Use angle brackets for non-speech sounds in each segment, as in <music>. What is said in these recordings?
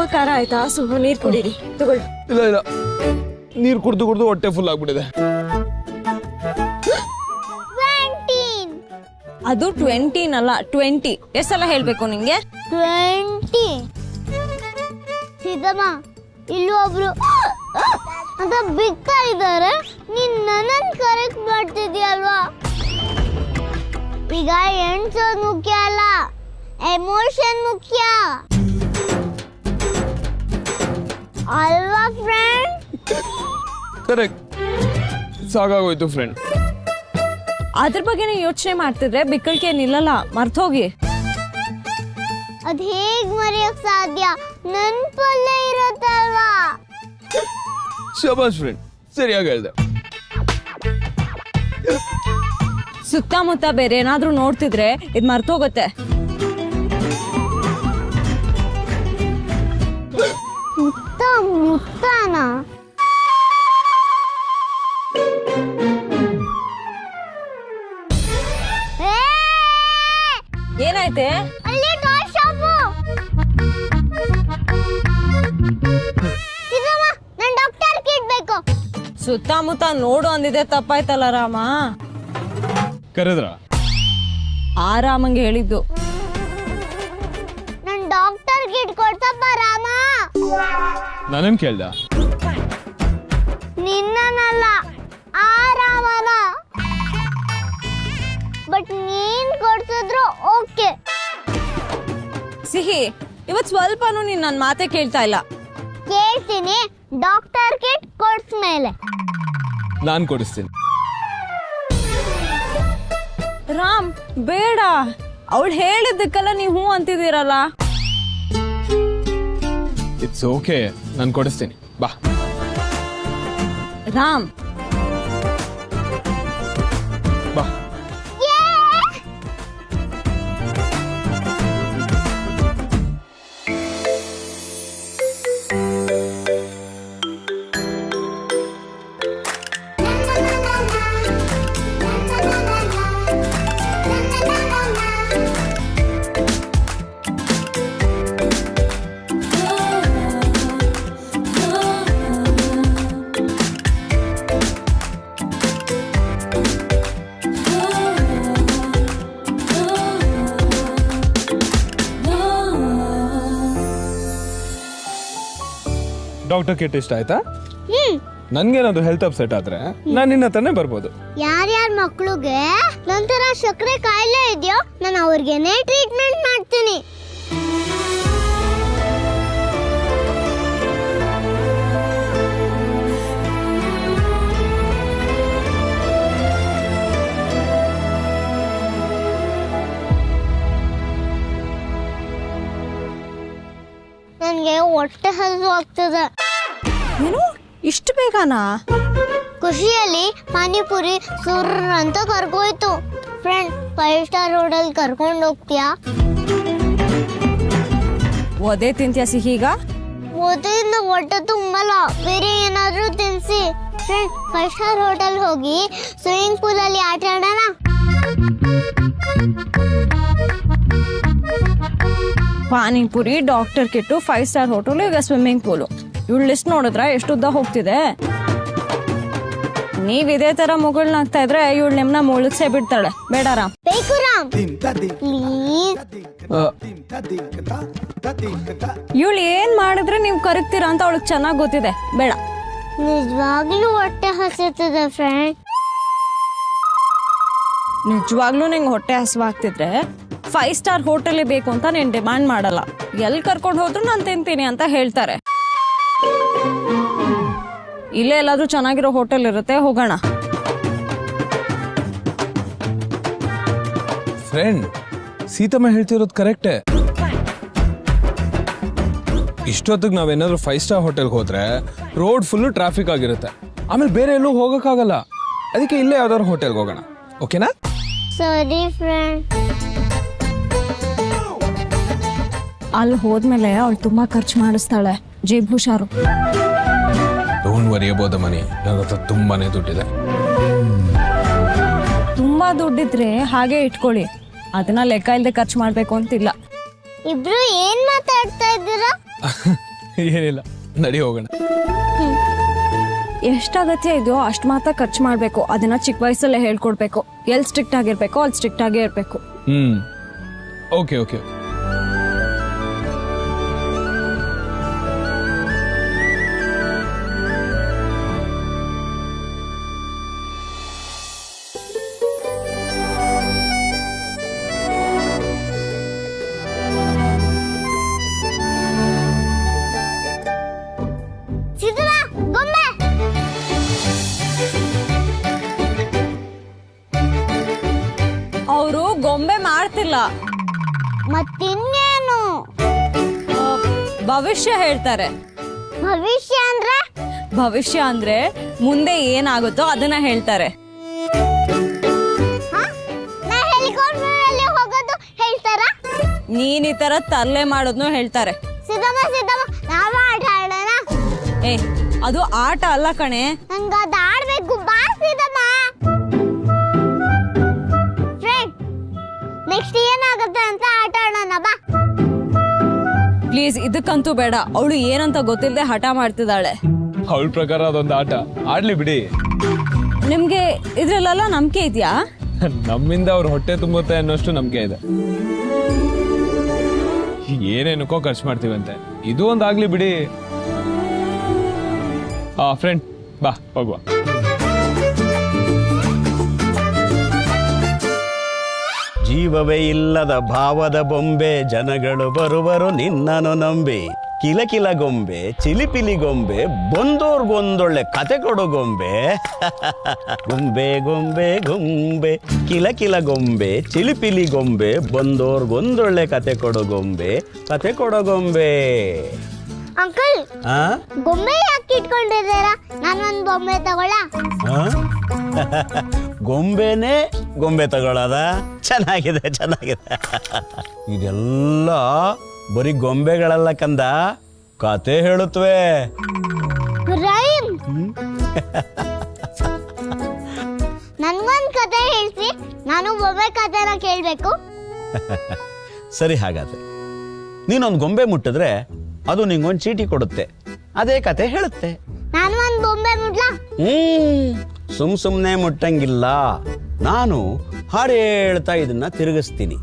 ತುಂಬಾ ಖಾರ ಆಯ್ತಾ? ಸ್ವಲ್ಪ ನೀರ್ ಕುಡೀರಿ. ತಗೊಳ್ಳಿ. ಇಲ್ಲ ಇಲ್ಲ. ನೀರು ಕುಡ್ದು ಕುಡ್ದು ಹೊಟ್ಟೆ ಫುಲ್ ಆಗ್ಬಿಟ್ಟಿದೆ. ಅದು ಟ್ವೆಂಟೀನ್ ಅಲ್ಲ ಟ್ವೆಂಟಿ ಎಷ್ಟೆಲ್ಲ ಹೇಳ್ಬೇಕು ನಿಂಗೆ? ಟ್ವೆಂಟಿ ಸಿದ್ದಮ್ಮ ಇಲ್ಲೂ ಒಬ್ರು. ಅಂತ ಬಿಕ್ಕ ಇದ್ದಾರೆ. ನೀನ್ ನನ್ನನ್ ಕರೆಕ್ಟ್ ಮಾಡ್ತಿದ್ಯಲ್ವಾ? ಈಗ ಎಣ್ಸೋದ್ ಮುಖ್ಯ ಅಲ್ಲ ಎಮೋಷನ್ ಮುಖ್ಯ. ಅಲ್ವಾ ಫ್ರೆಂಡ್ ಕರೆಕ್ಟ್ ಸಾಕಾಗೋಯ್ತು ಫ್ರೆಂಡ್ ಅದ್ರ ಬಗ್ಗೆನೇ ಯೋಚನೆ ಮಾಡ್ತಿದ್ರೆ ಬಿಕ್ಕಳಿಗೆ ನಿಲ್ಲಲ್ಲ ಮರ್ತೋಗಿ. ಅದ್ ಹೇಗ್ ಮರೆಯೋಕ್ ಸಾಧ್ಯ? ನೆನ್ಪಲ್ಲೇ ಇರುತ್ತಲ್ವಾ? ಶಬಾಸ್ ಫ್ರೆಂಡ್ ಸರಿಯಾಗಿ ಹೇಳ್ದೆ. ಸುತ್ತಮುತ್ತ ಬೇರೆ ಏನಾದ್ರೂ ನೋಡ್ತಿದ್ರೆ ಇದ್ ಮರ್ತೋಗತ್ತೆ. ಮುತ್ತಾನ! ಏನಾಯ್ತೆ? ಅಲ್ಲಿ ಟಾಯ್ ಶಾಪು ಇದಮ್ಮ ನನ್ ಡಾಕ್ಟರ್ ಕಿಟ್ ಬೇಕು ಸುತ್ತಮುತ್ತ ನೋಡು ಅಂದಿದೆ ತಪ್ಪಾಯ್ತಲ್ಲ ರಾಮ. ಕರೆದ್ರ? ಆ ರಾಮಂಗೆ ಹೇಳಿದ್ದು. ನಾನೇನ್ ಕೇಳ್ದ ನಿನ್ನನಲ್ಲ ಆ ರಾಮನ ಬಟ್ ನೀನ್ ಕೊಡ್ಸಿದ್ರು ಓಕೆ ಸಿಹಿ ಇವತ್ ಸ್ವಲ್ಪನೂ ನೀನ್ ನನ್ ಮಾತೆ ಕೇಳ್ತಾ ಇಲ್ಲ. ಕೇಳ್ತೀನಿ. ಡಾಕ್ಟರ್ ಕಿಟ್ ಕೊಡ್ಸ್ಮೇಲೆ ನಾನ್ ಕೊಡಿಸ್ತೀನಿ. ರಾಮ್ ಬೇಡ. ಅವಳು ಹೇಳಿದ್ದಕ್ಕೆಲ್ಲ ನೀವು ಹೂ ಅಂತಿದ್ದೀರಲ್ಲ? ಇಟ್ಸ್ ಓಕೆ ನಾನು ಕೊಡಿಸ್ತೀನಿ. ಬಾ. ರಾಮ್ ಡಾಕ್ಟರ್ ಕಿಟ್ ಇಷ್ಟ ಆಯ್ತಾ? ಹ್ಮ್. ನನ್ಗೇನಾದ್ರು ಹೆಲ್ತ್ ಅಪ್ಸೆಟ್ ಆದ್ರೆ ನಾನು ನಿನ್ನ ಹತ್ರನೇ ಬರ್ಬೋದು. ಯಾರ್ಯಾರ ಮಕ್ಳಿಗೆ ನಂತರ ಸಕ್ಕರೆ ಕಾಯಿಲೆ ಇದೆಯೋ ನಾನು ಅವ್ರಿಗೆನೆ ಟ್ರೀಟ್ಮೆಂಟ್ ಮಾಡ್ತೀನಿ. ನನಗೆ ಹೊಟ್ಟೆ ಹಸು ಆಗ್ತದೆ ಏನು? ಇಷ್ಟು ಬೇಗನಾ? ಖುಷಿಯಲ್ಲಿ ಪಾನಿಪುರಿ ಸೂರ್ಯ ಅಂತ ಕರ್ಕೋಯ್ತು ಫ್ರೆಂಡ್ ಫೈವ್ ಸ್ಟಾರ್ ಹೋಟೆಲ್ ಕರ್ಕೊಂಡು ಹೋಗ್ತೀಯಾ? ಒದೆ ತಿಂತ್ಯಾ ಸಿಹೀಗ? ಒದೆಯಿಂದ ಹೊಟ್ಟೆ ತುಂಬಲ್ಲ ಬೇರೆ ಏನಾದ್ರೂ ತಿನ್ಸಿ. ಫ್ರೆಂಡ್ ಫೈವ್ ಸ್ಟಾರ್ ಹೋಟೆಲ್ ಹೋಗಿ ಸ್ವಿಮ್ಮಿಂಗ್ ಪೂಲ್ ಅಲ್ಲಿ ಆಟ ಆಡೋಣ. Panipuri doctor Kittu five star hotel ಈಗ ಸ್ವಿಮ್ಮಿಂಗ್ ಪೂಲು ಇವಳು ಲಿಸ್ಟ್ ನೋಡಿದ್ರ ಎಷ್ಟು ಉದ್ದ ಹೋಗ್ತಿದೆ. ನೀವ್ ಇದೇ ತರ ಮುಗುಳ್ನಾಗ್ತಾ ಇದ್ರೆ ಇವಳು ನಿಮ್ನ ಮುಳುಗ್ಸೇ ಬಿಡ್ತಾಳೆ. ಬೇಡ ರಾಮ್. ಬೇಕು ರಾಮ್. ಪ್ಲೀಸ್. ಇವಳು ಏನ್ ಮಾಡಿದ್ರೆ ನೀವ್ ಕರಗ್ತೀರಾ ಅಂತ ಅವಳಗ್ ಚೆನ್ನಾಗ್ ಗೊತ್ತಿದೆ. ಬೇಡ. ನಿಜವಾಗ್ಲೂ ಹೊಟ್ಟೆ ಹಸಿತದೆ ಫ್ರೆಂಡ್ ನಿಜವಾಗ್ಲೂ ನಿಂಗೆ ಹೊಟ್ಟೆ ಹಸುವಾಗ್ತಿದ್ರೆ ಫೈವ್ ಸ್ಟಾರ್ ಹೋಟೆಲ್ ಬೇಕು ಅಂತ ನೀನ್ ಡಿಮಾಂಡ್ ಮಾಡಲ್ಲ. ಎಲ್ಲಿ ಕರ್ಕೊಂಡು ಹೋದ್ರು ನಾನು ತಿಂತೀನಿ ಅಂತ ಹೇಳ್ತಾರೆ. ಇಲ್ಲೇ ಎಲ್ಲಾದ್ರೂ ಚೆನ್ನಾಗಿರೋ ಹೋಟೆಲ್ ಇರುತ್ತೆ ಹೋಗೋಣ. ಫ್ರೆಂಡ್ ಸೀತಮ್ಮ ಹೇಳ್ತಿರೋದು ಕರೆಕ್ಟೇ? ಇಷ್ಟೊತ್ತಿಗೆ ನಾವೇನಾದ್ರೂ ಫೈವ್ ಸ್ಟಾರ್ ಹೋಟೆಲ್ಗೆ ಹೋದ್ರೆ ರೋಡ್ ಫುಲ್ ಟ್ರಾಫಿಕ್ ಆಗಿರುತ್ತೆ. ಆಮೇಲೆ ಬೇರೆ ಎಲ್ಲೂ ಹೋಗೋಕ್ಕಾಗಲ್ಲ. ಅದಕ್ಕೆ ಇಲ್ಲೇ ಯಾವ್ದಾದ್ರು ಹೋಟೆಲ್ಗೆ ಹೋಗೋಣ. ಓಕೆನಾ ಸರಿ ಫ್ರೆಂಡ್ ಅಲ್ಲಿ ಹೋದ್ಮೇಲೆ ಅವಳು ತುಂಬಾ ಖರ್ಚು ಮಾಡಿಸ್ತಾಳೆ. ಜೇಬ್ ಹುಷಾರು don't worry about the money ನನ್ನ ಹತ್ರ ತುಂಬಾನೇ ದುಡ್ಡಿದೆ. ತುಂಬಾ ದುಡ್ಡಿದ್ರೆ ಹಾಗೆ ಇಟ್ಕೊಳ್ಳಿ. ಅದನ್ನ ಲೆಕ್ಕ ಇಲ್ಲದೆ ಖರ್ಚು ಮಾಡ್ಬೇಕು ಅಂತಿಲ್ಲ. ಇಬ್ರು ಏನ್ ಮಾತಾಡ್ತಾ ಇದ್ದೀರಾ? ಏನಿಲ್ಲ ನಡಿ ಹೋಗೋಣ. ಎಷ್ಟು ಅಗತ್ಯ ಇದೆಯೋ ಅಷ್ಟು ಮಾತ್ರ ಖರ್ಚು ಮಾಡಬೇಕು. ಅದನ್ನ ಚಿಕ್ಕ ವಯಸ್ಸಲ್ಲೇ ಹೇಳ್ಕೊಡ್ಬೇಕು. ಎಲ್ಲಿ ಸ್ಟ್ರಿಕ್ಟ್ ಆಗಿರ್ಬೇಕು ಅಲ್ಲಿ ಸ್ಟ್ರಿಕ್ಟ್ ಆಗೇ ಇರಬೇಕು. ಹ್ಮ್. ಓಕೆ ಓಕೆ ಮಾಡ್ತಿಲ್ಲ ಮತ್ತಿನ್ನೇನು? ಭವಿಷ್ಯ ಹೇಳ್ತಾರೆ. ಭವಿಷ್ಯ ಅಂದ್ರೆ? ಭವಿಷ್ಯ ಅಂದ್ರೆ ಮುಂದೆ ಏನಾಗುತ್ತೋ ಅದನ್ನ ಹೇಳ್ತಾರೆ. ನೀನ್ ಈ ತರ ತರ್ಲೆ ಮಾಡೋದ್ನು ಹೇಳ್ತಾರೆ. ಏ ಅದು ಆಟ ಅಲ್ಲ ಕಣೆ. ನಂಗ ನೆಕ್ಸ್ಟ್ ಏನಾಗುತ್ತೆ ಅಂತ ಆಟ ಆಡೋಣ ಬಾ. ಪ್ಲೀಸ್ ಇದಕ್ಕಂತೂ ಬೇಡ. ಅವಳು ಏನಂತ ಗೊತ್ತಿಲ್ಲದೆ ಹಠ ಮಾಡ್ತಿದ್ದಾಳೆ. ಅವಳ ಪ್ರಕಾರ ಅದೊಂದು ಆಟ. ಆಡ್ಲಿ ಬಿಡಿ. ನಿಮ್ಗೆ ಇದ್ರಲ್ಲೆಲ್ಲ ನಂಬಿಕೆ ಇದೆಯಾ? ನಮ್ಮಿಂದ ಅವ್ರ ಹೊಟ್ಟೆ ತುಂಬುತ್ತೆ ಅನ್ನೋಷ್ಟು ನಂಬಿಕೆ ಇದೆ. ಏನೇನಕ್ಕೋ ಖರ್ಚು ಮಾಡ್ತೀವಂತೆ. ಇದು ಒಂದಾಗ್ಲಿ ಬಿಡಿ. ಆ ಫ್ರೆಂಡ್ ಬಾ ಹೋಗುವ. ಜೀವವೇ ಇಲ್ಲದ ಭಾವದ ಬೊಂಬೆ, ಜನಗಳು ಬರುವರು ನಿನ್ನನು ನಂಬಿ. ಕಿಲಕಿಲ ಗೊಂಬೆ, ಚಿಲಿಪಿಲಿ ಗೊಂಬೆ ಬಂದೋರ್ಗೊಂದೊಳ್ಳೆ ಕತೆ ಕೊಡು ಗೊಂಬೆ. <laughs> ಗೊಂಬೆ ಗೊಂಬೆ ಗೊಂಬೆ, ಕಿಲಕಿಲ ಗೊಂಬೆ, ಚಿಲಿಪಿಲಿ ಗೊಂಬೆ ಬಂದೋರ್ಗೊಂದೊಳ್ಳೆ ಕತೆ ಕೊಡು ಗೊಂಬೆ. ಕತೆ ಕೊಡೋ ಗೊಂಬೆ. ಅಂಕಲ್ ಆ? ಬೊಂಬೆ ಯಾಕೆ ಇಟ್ಕೊಂಡಿದ್ದೀರಾ? ನಾನು ಒಂದು ಬೊಂಬೆ ತಗೊಳ್ಳ. ಆ? <laughs> ಗೊಂಬೆನೇ ಗೊಂಬೆ ತಗೊಳ್ಳೋದ? ಚೆನ್ನಾಗಿದೆ ಚೆನ್ನಾಗಿದೆ. <laughs> ಇದೆಲ್ಲ ಬರೀ ಗೊಂಬೆಗಳಲ್ಲ ಕಂದ. ಕತೆ ಹೇಳುತ್ತವೆ ರೈಮ್. <laughs> ನನ್ಗೊಂದ್ ಕತೆ ಹೇಳ್ಸಿ ನಾನು ಬೊಂಬೆ ಕತೆನ ಕೇಳ್ಬೇಕು. ಸರಿ ಹಾಗಾದ್ರೆ. ನೀನೊಂದು ಗೊಂಬೆ ಮುಟ್ಟಿದ್ರೆ ಅದು ನಿಂಗೊಂದು ಚೀಟಿ ಕೊಡುತ್ತೆ. ಅದೇ ಕತೆ ಹೇಳುತ್ತೆ. ನಾನು ಒಂದ್ ಬೊಂಬೆ ಮುಟ್ಲಾ? ಹ್ಮ್ ಸುಮ್ ಸುಮ್ನೆ ಮುಟ್ಟಂಗಿಲ್ಲ. ನಾನು ಹಾಡು ಹೇಳ್ತಾ ಇದನ್ನ ತಿರುಗಿಸ್ತೀನಿ.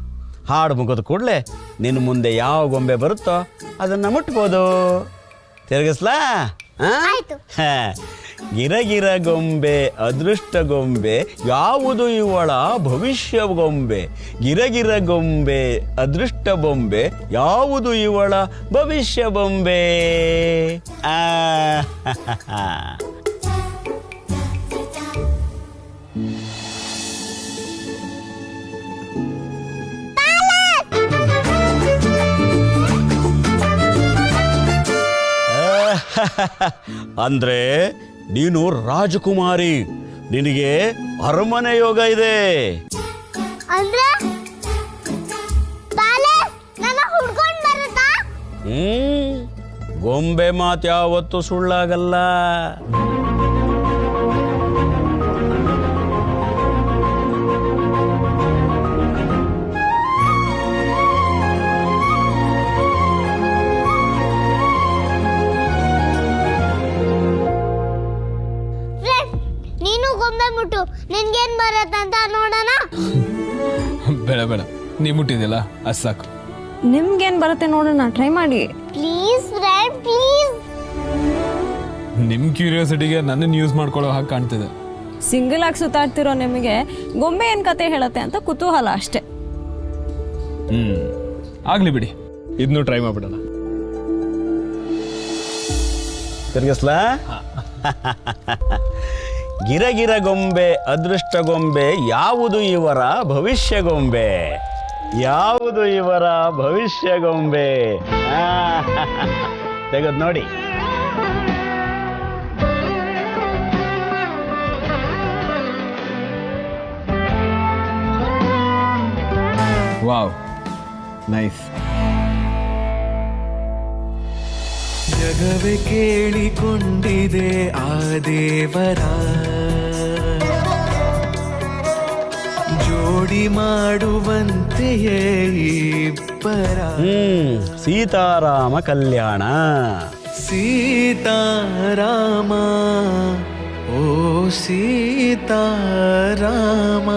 ಹಾಡು ಮುಗಿದ ಕೂಡಲೇ ನಿನ್ನ ಮುಂದೆ ಯಾವ ಗೊಂಬೆ ಬರುತ್ತೋ ಅದನ್ನ ಮುಟ್ಬೋದು. ತಿರುಗಿಸ್ಲಾ? ಆಯ್ತು. ಗಿರಗಿರ ಗೊಂಬೆ ಅದೃಷ್ಟ ಗೊಂಬೆ ಯಾವುದು ಇವಳ ಭವಿಷ್ಯ ಗೊಂಬೆ ಗಿರಗಿರ ಗೊಂಬೆ ಅದೃಷ್ಟ ಬೊಂಬೆ ಯಾವುದು ಇವಳ ಭವಿಷ್ಯ ಬೊಂಬೆ ಆ. ಅಂದ್ರೆ ನೀನು ರಾಜಕುಮಾರಿ. ನಿನಗೆ ಅರಮನೆ ಯೋಗ ಇದೆ. ಹ್ಮ್ ಗೊಂಬೆ ಮಾತು ಯಾವತ್ತು ಸುಳ್ಳಾಗಲ್ಲ. ಬರತ್ತಂತ ನೋಡೋಣ? ಬೇಡ ಬೇಡ. ನೀ ಮುಟ್ಟಿದ್ಯಲ್ಲ ಅದ್ ಸಾಕು. ನಿಮ್ಗೇನ್ ಬರುತ್ತೆ ನೋಡೋಣ? ಟ್ರೈ ಮಾಡಿ. ಪ್ಲೀಸ್ ಫ್ರೆಂಡ್ ಪ್ಲೀಸ್ ನಿಮ್ ಕ್ಯೂರಿಯಾಸಿಟಿಗೆ ನನ್ನ ಯೂಸ್ ಮಾಡ್ಕೊಳ್ಳೋ ಹಾಗೆ ಕಾಣ್ತಿದೆ. ಸಿಂಗಲ್ ಆಗಿ ಸುತ್ತಾಡ್ತಿರೋ ನಿಮಗೆ ಗೊಂಬೆ ಏನ್ ಕತೆ ಹೇಳತ್ತೆ ಅಂತ ಕುತೂಹಲ ಅಷ್ಟೇ. ಹ್ಮ್. ಆಗ್ಲಿ ಬಿಡಿ. ಇದನ್ನು ಟ್ರೈ ಮಾಡ್ಬಿಡೋಣ. ತಿರ್ಗಿಸ್ಲಾ? <laughs> ಗಿರಗಿರ ಗೊಂಬೆ ಅದೃಷ್ಟ ಗೊಂಬೆ ಯಾವುದು ಇವರ ಭವಿಷ್ಯ ಗೊಂಬೆ ಯಾವುದು ಇವರ ಭವಿಷ್ಯ ಗೊಂಬೆ ತೆಗೆದು ನೋಡಿ. ವಾವ್. ನೈಸ್. ಜಗವೇ ಕೇಳಿಕೊಂಡಿದೆ ಆ ದೇವರ. ಜೋಡಿ ಮಾಡುವಂತೆಯೇ ಇಬ್ಬರ. ಹ್ಮ್ ಸೀತಾರಾಮ ಕಲ್ಯಾಣ. ಸೀತಾರಾಮ ಓ ಸೀತಾರಾಮ.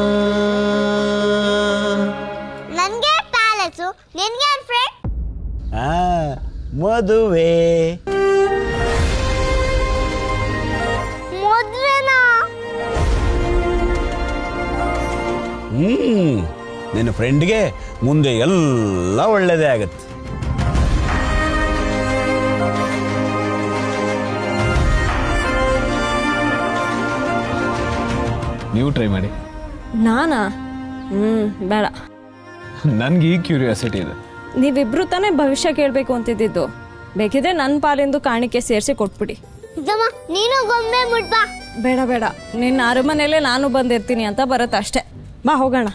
ನನ್ಗೆ ಪ್ಯಾಲೇಸು ನಿನ್ಗೆ ಫ್ರೆಂಡ್ ಆ ಮದುವೆ. ಮದ್ವೆನಾ? ಹ್ಮ್ ನಿನ್ನ ಫ್ರೆಂಡ್ಗೆ ಮುಂದೆ ಎಲ್ಲ ಒಳ್ಳೇದೇ ಆಗತ್ತೆ. ನೀವು ಟ್ರೈ ಮಾಡಿ. ನಾನಾ? ಹ್ಮ್ ಬೇಡ. ನನ್ಗೆ ಈ ಕ್ಯೂರಿಯಾಸಿಟಿ ಇದೆ. ನೀವಿಬ್ರು ತಾನೇ ಭವಿಷ್ಯ ಕೇಳಬೇಕು ಅಂತಿದ್ದಿದ್ದು. ಬೇಕಿದ್ರೆ ನನ್ನ ಪಾಲಿಂದು ಕಾಣಿಕೆ ಸೇರಿಸಿ ಕೊಟ್ಬಿಡಿ. ಇದಮ್ಮ ನೀನು ಗೊಂಬೆ ಮುಟ್ಬಾ ಬೇಡ ಬೇಡ. ನಿನ್ನ ಅರಮನೆಯಲ್ಲೇ ನಾನು ಬಂದಿರ್ತೀನಿ ಅಂತ ಬರುತ್ತೆ ಅಷ್ಟೇ. ಬಾ ಹೋಗೋಣ.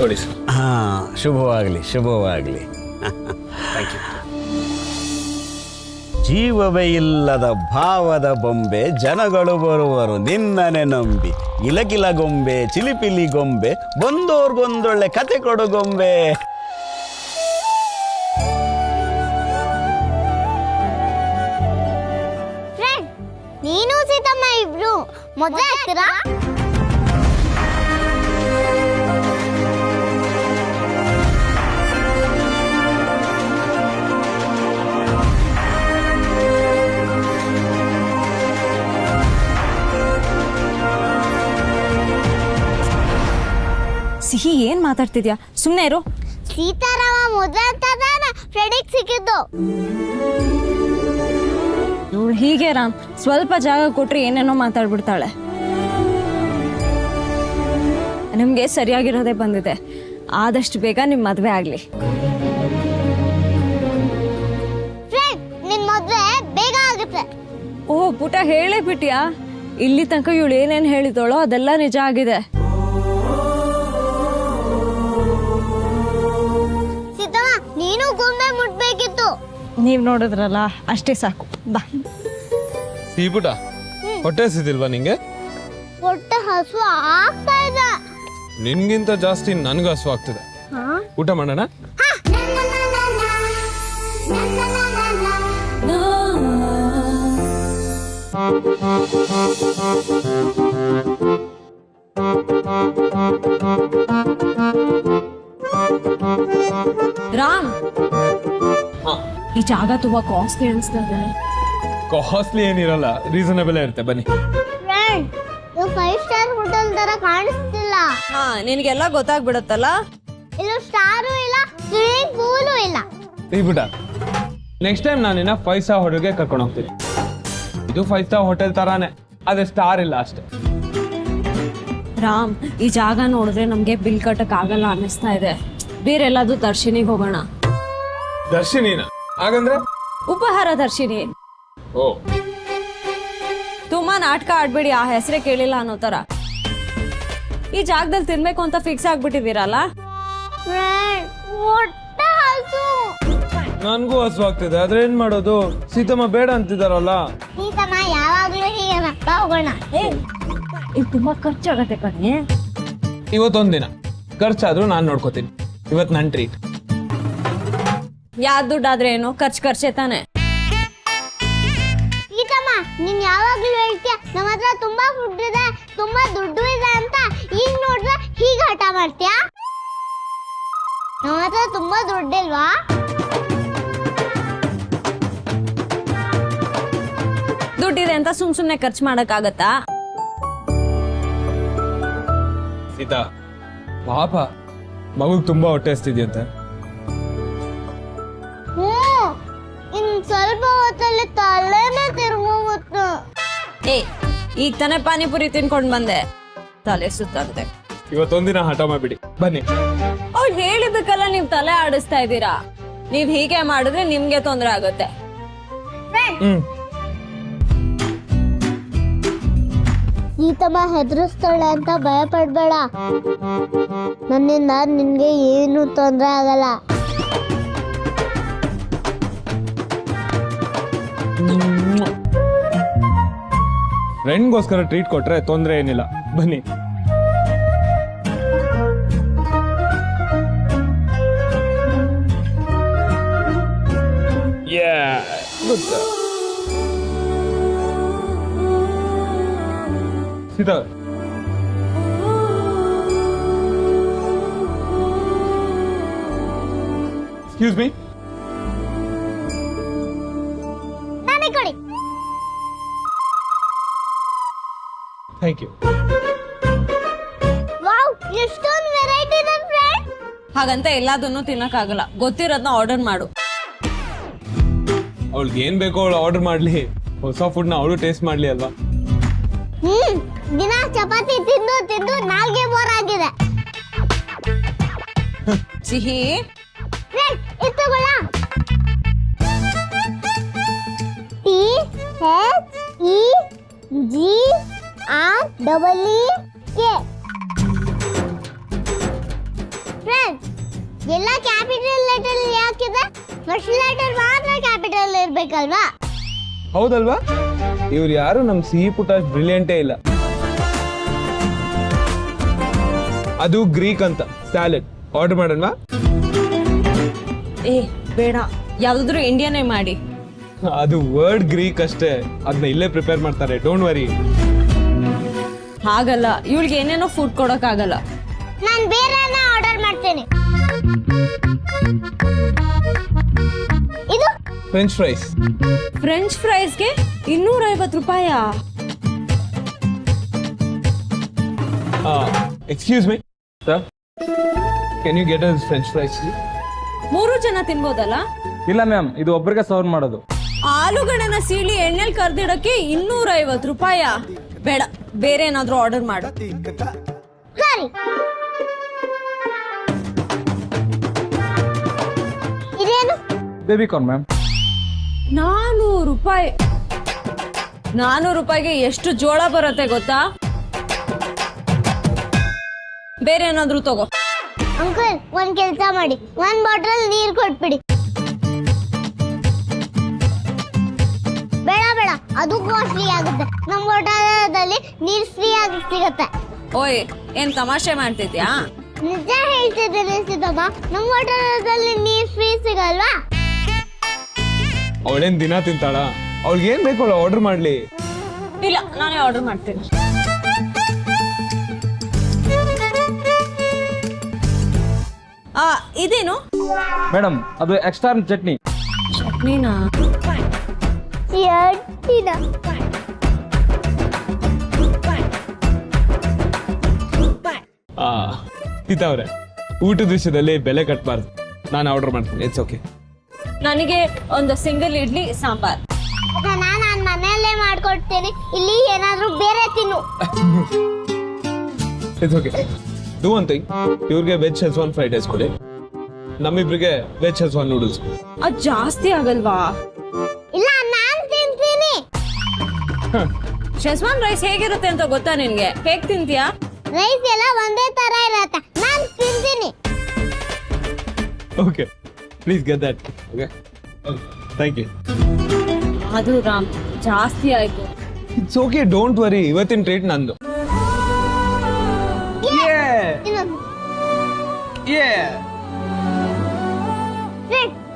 ನೋಡಿ ಸರ್ ಹಾ ಶುಭವಾಗಲಿ ಶುಭವಾಗಲಿ. ಜೀವವೇ ಇಲ್ಲದ ಭಾವದ ಬೊಂಬೆ, ಜನಗಳು ಬರುವರು ನಿನ್ನನೆ ನಂಬಿ. ಇಲಗಿಲ ಗೊಂಬೆ, ಚಿಲಿಪಿಲಿ ಗೊಂಬೆ ಬಂದೋರ್ಗೊಂದೊಳ್ಳೆ ಕತೆ ಕೊಡು ಗೊಂಬೆ. ನೀನು ಸೀತಮ್ಮ ಇಬ್ರು. ಮದ್ವೆ ಸಿಹಿ ಏನ್ ಮಾತಾಡ್ತಿದ್ಯಾ? ಸುಮ್ಮನೆ ಇರು. ಸೀತಾರಾಮ ಮದ್ವೆ ಫ್ರೆಂಡಿಗೆ ಸಿಕ್ಕಿದ್ದು. ಇವಳು ಹೀಗೆ ರಾಮ್ ಸ್ವಲ್ಪ ಜಾಗ ಕೊಟ್ರೆ ಏನೇನೋ ಮಾತಾಡ್ಬಿಡ್ತಾಳೆ. ನಿಮ್ಗೆ ಸರಿಯಾಗಿರೋದೇ ಬಂದಿದೆ. ಆದಷ್ಟು ಬೇಗ ನಿಮ್ ಮದ್ವೆ ಆಗ್ಲಿ. ನಿನ್ ಮದ್ವೆ ಬೇಗ ಆಗುತ್ತೆ. ಓ ಪುಟ ಹೇಳೇ ಬಿಟ್ಯಾ? ಇಲ್ಲಿ ತನಕ ಇವಳು ಏನೇನ್ ಹೇಳಿದಳೋ ಅದೆಲ್ಲ ನಿಜ ಆಗಿದೆ. ನೀವ್ ನೋಡಿದ್ರಲ್ಲ ಅಷ್ಟೇ ಸಾಕು. ಬಾ. ಸೀಬುಟ ಹೊಟ್ಟೆ ಹಸಿದಿಲ್ವಾ ನಿಂಗೆ? ಹೊಟ್ಟೆ ಹಸು ಆಗ್ತಾ ಇದೆ. ನಿನ್ಗಿಂತ ಜಾಸ್ತಿ ನನ್ಗ ಹಸು ಆಗ್ತಿದೆ. ಊಟ ಮಾಡೋಣ? ರಾಮ್. ಈ ಜಾಗ ತುಂಬಾ ಕಾಸ್ಟ್ಲಿ ಅನ್ಸ್ತದೆ ಕಾಸ್ಟ್ಲಿ ಏನಿರಲ್ಲ ರೀಸನಬಲ್ ಇರುತ್ತೆ ಬನ್ನಿ. ಫ್ರೆಂಡ್ ಇದು ಫೈವ್ ಸ್ಟಾರ್ ಹೋಟೆಲ್ ತರ ಕಾಣಿಸ್ತಿಲ್ಲ. ಹಾ ನಿನಗೆಲ್ಲ ಗೊತ್ತಾಗ್ಬಿಡತ್ತಲ್ಲ? ಇದು ಸ್ಟಾರು ಇಲ್ಲ ಸ್ವಿಮ್ಮಿಂಗ್ ಪೂಲು ಇಲ್ಲ. ಸೀಬುಟ ನೆಕ್ಸ್ಟ್ ಟೈಮ್ ನಾನು ನಿನ್ನ ಫೈವ್ ಸ್ಟಾರ್ ಹೋಟೆಲ್ಗೆ ಕರ್ಕೊಂಡು ಹೋಗ್ತೀನಿ. ಇದು ಫೈವ್ ಸ್ಟಾರ್ ಹೋಟೆಲ್ ತರಾನೇ ಅದೇ ಸ್ಟಾರ್ ಇಲ್ಲ ಅಷ್ಟೇ. ರಾಮ್ ಈ ಜಾಗ ನೋಡಿದ್ರೆ ನಮ್ಗೆ ಬಿಲ್ ಕಟ್ಟಕ್ ಆಗಲ್ಲ ಅನ್ನಿಸ್ತಾ ಇದೆ. ಬೇರೆಲ್ಲಾದ್ರೂ ದರ್ಶಿನಿಗೆ ಹೋಗೋಣ. ದರ್ಶಿನಿನ? ಹಾಗಂದ್ರೆ? ಉಪಹಾರ ದರ್ಶಿನಿ ಓ. ತುಂಬಾ ನಾಟಕ ಆಡ್ಬೇಡಿ ಆ ಹೆಸರೇ ಕೇಳಿಲ್ಲ ಅನ್ನೋ ತರ ಈ ಜಾಗದಲ್ಲಿ ತಿನ್ಬೇಕು ಅಂತ ಫಿಕ್ಸ್ ಆಗ್ಬಿಟ್ಟಿದ್ದೀರಲ್ಲ? ನನ್ಗೂ ಹಸು ಆಗ್ತಿದೆ ಆದ್ರೆ ಏನ್ ಮಾಡೋದು? ಸೀತಮ್ಮ ಬೇಡ ಅಂತಿದಾರಲ್ಲ? ಸೀತಮ್ಮ ಯಾವಾಗ್ಲೂ ಹೀಗೆ ನಗ್ತಾ ಹೋಗೋಣ. ಇದು ತುಂಬಾ ಖರ್ಚಾಗತ್ತೆ ಕಣೆ. ಇವತ್ತೊಂದಿನ. ಖರ್ಚಾದ್ರೂ ನಾನು ನೋಡ್ಕೋತೀನಿ. ಇವತ್ತು ನನ್ನ ಟ್ರೀಟ್ ಯಾರ್ ದುಡ್ಡಾದ್ರೆ ಏನು ಖರ್ಚು ಖರ್ಚೆ ತಾನೆ. ಸೀತಮ್ಮ ನೀನ್ ಯಾವಾಗ್ಲೂ ಹೇಳ್ತೀಯ ನಮ್ಮ ಹತ್ರ ತುಂಬಾ ಫುಡ್ ಇದೆ ತುಂಬಾ ದುಡ್ಡು ಇದೆ ಅಂತ. ಈಗ ನೋಡಿದ್ರೆ ಹೀಗ ಹಠ ಮಾಡ್ತೀಯ? ನಮ್ಮ ಹತ್ರ ತುಂಬಾ ದುಡ್ಡಿಲ್ವಾ? ದುಡ್ಡಿದೆ ಅಂತ ಸುಮ್ ಸುಮ್ನೆ ಖರ್ಚು ಮಾಡಕ್ಕಾಗತ್ತಾ? ಸೀತಾ ಪಾಪ ಮಗುಗ್ ತುಂಬಾ ಹೊಟ್ಟೆ ಹಸ್ತಿದ್ಯಂತೆ. ಹೊತ್ತಲ್ಲಿ ತಲೆನೇ ತಿರ್ಗೋಗುತ್ತೆ. ಏ ಈಗ ತಾನೇ ಪಾನಿಪುರಿ ತಿನ್ಕೊಂಡ್ ಬಂದೆ. ತಲೆ ಸುತ್ತಂತೆ ಇವತ್ತೊಂದಿನ ಹಠ ಮಾಡ್ಬಿಡಿ. ಬನ್ನಿ. ಅವ್ರು ಹೇಳಿದ್ದಕ್ಕೆಲ್ಲ ನೀವ್ ತಲೆ ಆಡಿಸ್ತಾ ಇದ್ದೀರಾ? ನೀವ್ ಹೀಗೆ ಮಾಡಿದ್ರೆ ನಿಮ್ಗೆ ತೊಂದ್ರೆ ಆಗುತ್ತೆ. ಹ್ಮ್. ಸೀತಮ್ಮ ಹೆದರಿಸ್ತಾಳೆ ಅಂತ ಭಯ ಪಡ್ಬೇಡ ನನ್ನಿಂದ ನಿನ್ಗೆ ಏನು ತೊಂದರೆ ಆಗಲ್ಲ. ಫ್ರೆಂಡ್ಗೋಸ್ಕರ ಟ್ರೀಟ್ ಕೊಟ್ರೆ ತೊಂದರೆ ಏನಿಲ್ಲ. ಬನ್ನಿ. Yeah, good girl. Sita excuse me thank you wow ಎಷ್ಟೊಂದು ವೆರೈಟಿ ಇದೆ ಫ್ರೆಂಡ್ ಹಾಗಂತ ಎಲ್ಲದನ್ನು ತಿನ್ನಕ್ಕಾಗಲ್ಲ. ಗೊತ್ತಿರೋದನ್ನ ಆರ್ಡರ್ ಮಾಡು. ಅವಳಿಗೆ ಏನ್ ಬೇಕೋ ಅವಳು ಆರ್ಡರ್ ಮಾಡ್ಲಿ. ಹೊಸ ನ ಅವಳು ಟೇಸ್ಟ್ ಮಾಡ್ಲಿ ಅಲ್ವಾ? ಹ್ಮ್ ದಿನ ಚಪಾತಿ ತಿಂದು ತಿಂದು ನಾಲ್ಗೆ ಬೋರ್ ಆಗಿದೆ. ಸಿಹಿ. ಫ್ರೆಂಡ್ ಇದು ತಗೊಳ್ಳ. T H E G R double E K friend ಎಲ್ಲ ಕ್ಯಾಪಿಟಲ್ ಲೆಟರ್ ಯಾಕಿದೆ? ಫಸ್ಟ್ ಲೆಟರ್ ಮಾತ್ರ ಕ್ಯಾಪಿಟಲ್ ಇರಬೇಕಲ್ವಾ? ಹೌದಲ್ವಾ? ಇವ್ರು ಯಾರು? ನಮ್ ಸಿಹಿ ಪುಟ ಬ್ರಿಲಿಯಂಟೇ ಇಲ್ಲ. ಅದು ಗ್ರೀಕ್ ಅಂತ. ಸ್ಯಾಲೆಡ್. ಆರ್ಡರ್ ಮಾಡೋಣ ಏ ಬೇಡ. ಯಾವ್ದಾದ್ರು ಇಂಡಿಯನ್ನೇ ಮಾಡಿ. ಅದು ವರ್ಡ್ ಗ್ರೀಕ್ ಅಷ್ಟೇ. ಅದನ್ನ ಇಲ್ಲೇ ಪ್ರಿಪೇರ್ ಮಾಡ್ತಾರೆ. ಡೋಂಟ್ ವರಿ ಹಾಗಲ್ಲ ಇವಳಿಗೆ ಏನೇನೋ ಫುಡ್ ಕೊಡಕ್ಕಾಗಲ್ಲ ನಾನು ಬೇರೆ ಆರ್ಡರ್ ಮಾಡ್ತೇನೆ. ಇದು? ಫ್ರೆಂಚ್ ಫ್ರೈಸ್ ಫ್ರೆಂಚ್ ಫ್ರೈಸ್ಗೆ ಇನ್ನೂರ ಐವತ್ತು ರೂಪಾಯ? Excuse me sir can you get us french fries ಮೂರು ಜನ ತಿನ್ಬೋದಲ್ಲ? ಇಲ್ಲ ಮ್ಯಾಮ್ ಇದು ಒಬ್ಬರಿಗೆ ಸರ್ವ್ ಮಾಡೋದು. ಆಲೂಗಡ್ಡೆನ ಸೀಳಿ ಎಣ್ಣೆಲಿ ಕರ್ದಿಡಕ್ಕೆ ಇನ್ನೂರ ಐವತ್ತು ರೂಪಾಯ? ಬೇಡ ಬೇರೆ ಏನಾದ್ರೂ ಆರ್ಡರ್ ಮಾಡು. ಸರಿ. ಇದೇನು? Baby corn ma'am. ನಾನೂರು ರೂಪಾಯಿ. ನಾನೂರು ರೂಪಾಯಿಗೆ ಎಷ್ಟು ಜೋಳ ಬರುತ್ತೆ ಗೊತ್ತಾ? ಬೇರೆ ಏನಾದ್ರೂ ತಗೋ. ಅಂಕಲ್ ಒಂದ್ ಕೆಲ್ಸ ಮಾಡಿ. ಒಂದ್ ಬಾಟಲ್ ನೀರ್ ಕೊಟ್ಬಿಡಿ. ಅದು ಕಾಸ್ಟ್ಲಿ ಆಗುತ್ತೆ. ನಮ್ಮ ಬಾಟಲದಲ್ಲಿ ನೀರು ಫ್ರೀ ಆಗಿ ಸಿಗುತ್ತೆ. ಓಯ್ ಏನ್ ತಮಾಷೆ ಮಾಡ್ತಿದ್ಯಾ? ನಿಜ ಹೇಳ್ತಿದ್ದೀನಿ ಸಿದ್ದಮ್ಮ ನಮ್ಮ ಬಾಟಲದಲ್ಲಿ ನೀರು ಫ್ರೀ ಸಿಗಲ್ವಾ? ಅವಳೇನ್ ದಿನ ತಿಂತಾಳ? ಅವಳಿಗೆ ಏನ್ ಬೇಕು ಅವಳು ಆರ್ಡರ್ ಮಾಡ್ಲಿ. ಇಲ್ಲ ನಾನೇ ಆರ್ಡರ್ ಮಾಡ್ತೀನಿ. ಆ ಇದೇನು? ಮೇಡಮ್ ಅದು ಎಕ್ಸ್ಟ್ರಾ ಚಟ್ನಿ. ಚಟ್ನಿನಾ? ಚಟ್ನಿನ ಆ ಸೀತಾ ಅವ್ರೆ ಊಟದ ವಿಷಯದಲ್ಲಿ ಬೆಲೆ ಕಟ್ಬಾರ್ದು. ನಾನು ಆರ್ಡರ್ ಮಾಡ್ತೀನಿ ಇಟ್ಸ್ ಓಕೆ ನನಗೆ ಒಂದು ಸಿಂಗಲ್ ಇಡ್ಲಿ ಸಾಂಬಾರ್. ಅದನ್ನ ನಾನ್ ಮನೆಯಲ್ಲೇ ಮಾಡ್ಕೊಡ್ತೀನಿ. ಇಲ್ಲಿ ಏನಾದ್ರೂ ಬೇರೆ ತಿನ್ನು. It's okay do one thing ಇವ್ರಿಗೆ ವೆಜ್ ಶೆಸ್ವಾನ್ ಫ್ರೈಡ್ ರೈಸ್ ಕೊಡಿ. ನಮ್ಮಿಬ್ರಿಗೆ ವೆಜ್ ಶೆಸ್ವಾನ್ ನೂಡಲ್ಸ್ ಅದು ಜಾಸ್ತಿ ಆಗಲ್ವಾ? ಶೆಸ್ವಾನ್ ರೈಸ್ ಹೇಗಿರುತ್ತೆ ಅಂತ ಗೊತ್ತಾ ನಿನ್ಗೆ? ಹೇಗ್ ತಿಂತೀಯಾ? ರೈಸ್ ಎಲ್ಲ ಒಂದೇ ತರ ಇರತ್ತೆ. ನಾನ್ ತಿಂತೀನಿ. Okay please get that okay thank you ಅದು ರಾಮ್ ಜಾಸ್ತಿ ಆಯ್ತು. ಇಟ್ಸ್ ಓಕೆ ಡೋಂಟ್ ವರಿ ಇವತ್ತಿನ ಟ್ರೀಟ್ ನಂದು.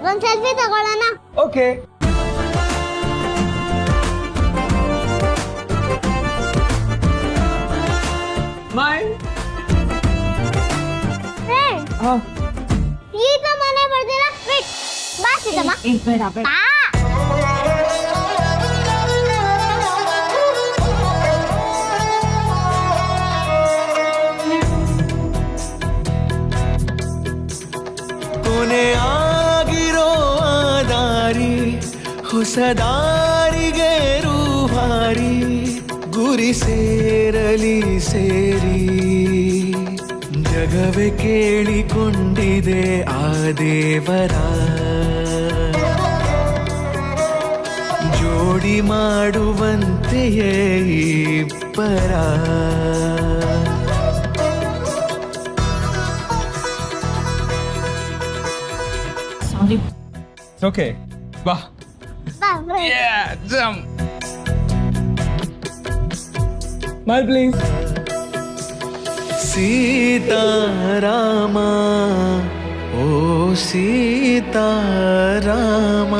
ಒಂದ್ ಸೆಲ್ಫಿ ತಗೊಳ್ಳೋಣ? ಓಕೆ ಈಗ ಮನೆ ಬರ್ದಿಲ್ಲ? ಬಿಟ್ ಬಾ ಸೀತಮ್ಮ. ಬೇಡ ಬೇಡ. ಬಾ. ಕೊನೆ ಆಗಿರೋ ದಾರಿ ಹೊಸ ದಾರಿಗೆ ರೂವಾರಿ ಗುರಿ ಸೇರಲಿ ಸೇರಿ. ಜಗವೇ ಕೇಳಿಕೊಂಡಿದೆ ಆ ದೇವರ. ಜೋಡಿ ಮಾಡುವಂತೆಯೇ ಇಬ್ಬರ. ಸಾರಿ ಓಕೆ ಬಾ ಬಾ ಫ್ರೆಂಡ್ Yeah, सीता राम ओ सीता राम।